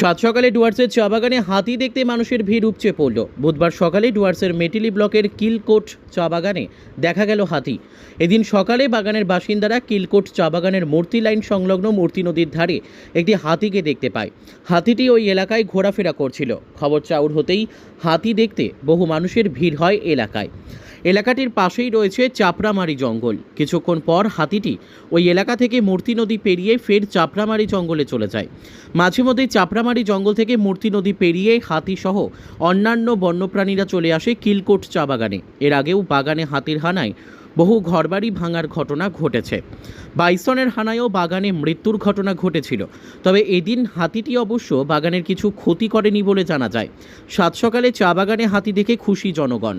সাত সকালে ডুয়ার্সের চা বাগানে হাতি দেখতে মানুষের ভিড় উপচে পড়ল। বুধবার সকালে ডুয়ার্সের মেটিলি ব্লকের কিলকোট চা বাগানে দেখা গেল হাতি। এদিন সকালে বাগানের বাসিন্দারা কিলকোট চা বাগানের মূর্তি লাইন সংলগ্ন মূর্তি নদীর ধারে একটি হাতিকে দেখতে পায়। হাতিটি ওই এলাকায় ঘোরাফেরা করছিল। খবর চাউর হতেই হাতি দেখতে বহু মানুষের ভিড় হয় এলাকায়। এলাকাটির পাশেই রয়েছে চাপড়ামারি জঙ্গল। কিছুক্ষণ পর হাতিটি ওই এলাকা থেকে মূর্তি নদী পেরিয়ে ফের চাপড়ামারি জঙ্গলে চলে যায়। মাঝে মধ্যে চাপড়ামারি জঙ্গল থেকে মূর্তি নদী পেরিয়ে হাতিসহ অন্যান্য বন্যপ্রাণীরা চলে আসে কিলকোট চা বাগানে। এর আগেও বাগানে হাতির হানায় বহু ঘরবাড়ি ভাঙার ঘটনা ঘটেছে। বাইসনের হানায়ও বাগানে মৃত্যুর ঘটনা ঘটেছিল। তবে এদিন হাতিটি অবশ্য বাগানের কিছু ক্ষতি করেনি বলে জানা যায়। সাত সকালে চা বাগানে হাতি দেখে খুশি জনগণ।